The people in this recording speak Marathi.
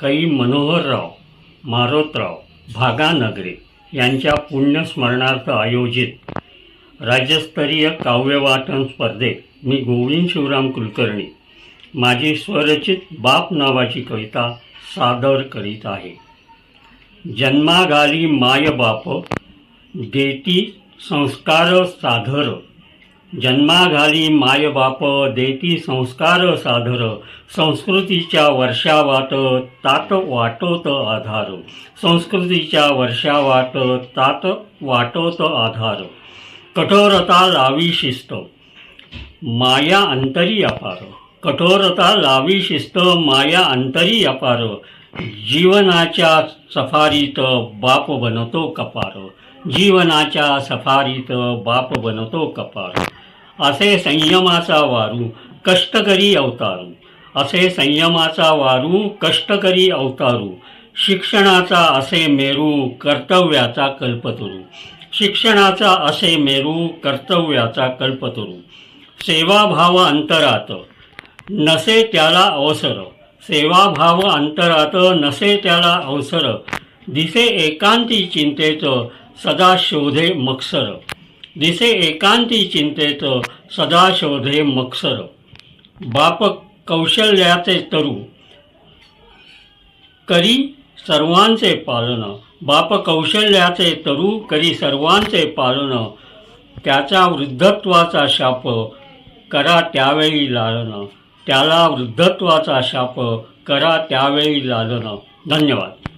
कै मनोहरराव मारोतराव भागानगरे यांच्या पुण्यस्मरणार्थ आयोजित राज्यस्तरीय काव्यवाचन स्पर्धेत मी गोविंद शिवराम कुलकर्णी माझी स्वरचित बाप नावाची कविता सादर करीत आहे. जन्मागाली माय बाप देती संस्कार साधर जन्माघाली माय बाप देती संस्कार साधर संस्कृतीच्या वर्षावाट तात वाटोत आधार. संस्कृतीच्या वर्षावाट तात वाटोत आधार. कठोरता लावी शिस्त माया अंतरी अपार. कठोरता लावी शिस्त माया अंतरी अपार. जीवनाच्या सफारीत बाप बनतो कपार. जीवनाच्या सफारीत बाप बनतो कपार. असे संयमाचा वारू कष्टकरी अवतारू. असे संयमाचा वारू कष्टकरी अवतारू. शिक्षणाचा असे मेरू कर्तव्याचा कल्पतरू. शिक्षणाचा असे मेरू कर्तव्याचा कल्पतरू. सेवाभाव अंतरात नसे त्याला अवसर. सेवाभाव अंतरात नसे त्याला अवसर. दिसे एकांती चिंतेचं सदा शोधे मत्सर दिसे एकांती चिंतेत सदा शोधे मक्सर. बाप कौशल्याचे तरू. करी सर्वांचे पालन. बाप कौशल्याचे तरू करी सर्वांचे पालन. त्याचा वृद्धत्वाचा शाप करा त्यावेळी लालन. त्याला वृद्धत्वाचा शाप करा त्यावेळी लालन. धन्यवाद.